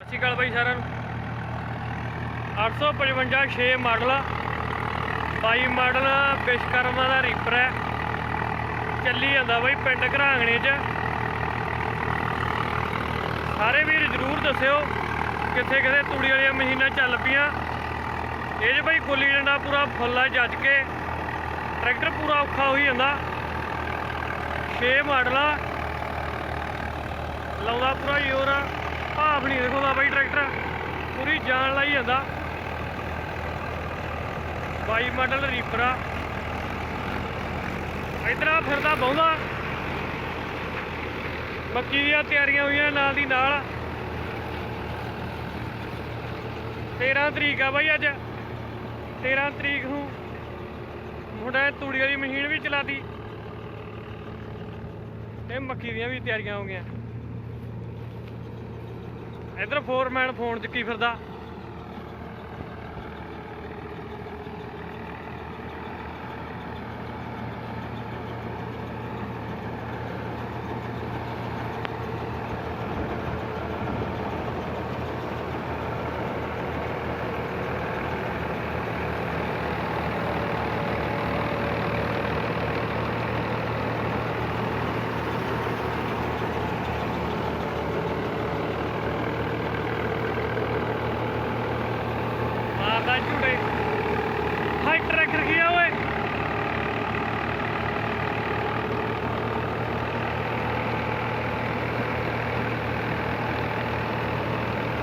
ਸਤਿ ਸ਼੍ਰੀ ਅਕਾਲ ਬਾਈ ਸਾਰਿਆਂ ਨੂੰ। 855 6 ਮਾਡਲ ਬਾਈ ਮਾਡਲ ਵਿਸ਼ਕਰਮਾ ਦਾ ਰੀਪਰ ਹੈ। ਚੱਲੀ ਜਾਂਦਾ ਬਾਈ ਪਿੰਡ ਘਰਾਂਗਣੇ 'ਚ। ਸਾਰੇ ਵੀਰ ਜਰੂਰ ਦੱਸਿਓ ਕਿੱਥੇ ਕਿੱਥੇ ਤੂੜੀ ਵਾਲੀਆਂ ਮਸ਼ੀਨਾਂ ਚੱਲ ਪਈਆਂ। ਇਹ 'ਚ ਬਾਈ ਗੁੱਲੀ ਡੰਡਾ ਪੂਰਾ ਫੁੱਲਾ ਜੱਜ ਕੇ। ਟਰੈਕਟਰ ਪੂਰਾ ਔਖਾ ਹੋਈ ਜਾਂਦਾ। 6 ਮਾਡਲ। ਆ ਲਾਉਂਦਾ ਪੂਰਾ ਜ਼ੋਰ ਆ। ਭਾਫ ਨਹੀਂ ਦਿਖਾਉਂਦਾ ਬਾਈ ਟਰੈਕਟਰ। ਪੂਰੀ ਜਾਨ ਲਾਈ ਜਾਂਦਾ। 22 ਮਾਡਲ ਰੀਪਰ ਆ। ਫਿਰਦਾ ਬਹੁੰਦਾ ਮੱਕੀ ਦੀਆਂ ਤਿਆਰੀਆਂ ਹੋਈਆਂ ਨਾਲ ਦੀ ਨਾਲ। 13 ਤਰੀਕ ਆ ਬਾਈ ਅੱਜ। 13 ਤਰੀਕ ਨੂੰ ਮੁੰਡਾ ਤੂੜੀ ਵਾਲੀ ਮਸ਼ੀਨ ਵੀ ਚਲਾਤੀ। ਇਹ ਮੱਕੀ ਦੀਆਂ ਵੀ ਤਿਆਰੀਆਂ ਹੋ ਗਈਆਂ। ਇਧਰ ਫੋਰਮੈਨ ਫੋਨ ਚੱਕੀ ਫਿਰਦਾ। ਮਾਰਦਾ ਝੂੜੇ ਹਾਈ ਟਰੈਕਟਰ ਗਿਆ ਓਏ।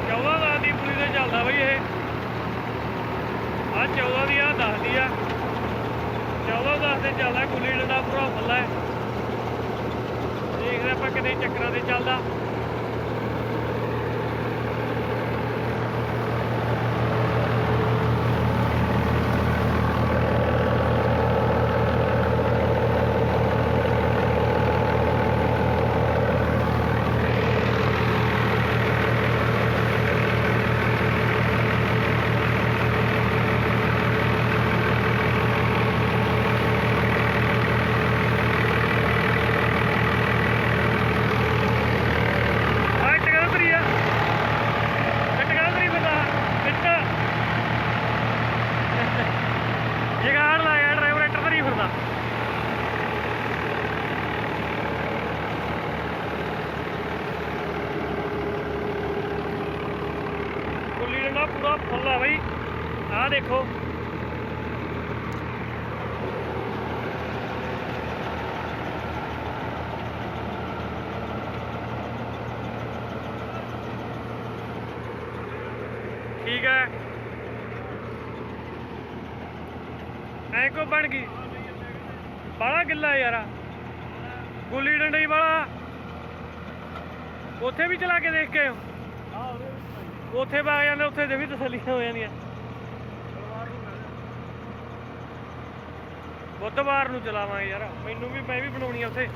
ਚੌਦਾਂ ਦਾ ਦੀ ਪੂਰੀ ਤੇ ਚੱਲਦਾ ਬਈ ਇਹ। ਆ 14 ਦੀ ਆ 10 ਦੀ ਆ। 14 10 ਤੇ ਚੱਲਦਾ, ਗੁੱਲੀ ਡੰਡਾ ਪੂਰਾ ਫੁੱਲਾ ਹੈ। ਦੇਖਦੇ ਆਪਾਂ ਕਿਤੇ ਚੱਕਰਾਂ ਤੇ ਚੱਲਦਾ। ਗੁੱਲੀ ਡੰਡਾ ਪੂਰਾ ਫੁੱਲ ਆ ਬਈ ਆਹ ਦੇਖੋ ਠੀਕ ਹੈ ਐ ਕੋ ਬਣ ਗਈ ਬਾਲਾ ਗਿੱਲਾ ਯਾਰਾ ਗੁੱਲੀ ਡੰਡਾ ਵਾਲਾ ਉੱਥੇ ਵੀ ਚਲਾ ਕੇ ਦੇਖ ਕੇ ਆਇਓ ਉੱਥੇ ਵਗ ਜਾਂਦੇ, ਉੱਥੇ ਦੇ ਵੀ ਤਸੱਲੀਆਂ ਹੋ ਜਾਂਦੀਆਂ ਬੁੱਧਵਾਰ ਨੂੰ ਚਲਾਵਾਂਗੇ ਯਾਰ, ਮੈਨੂੰ ਵੀ, ਮੈਂ ਵੀ ਬਣਾਉਣੀ ਆ ਉੱਥੇ।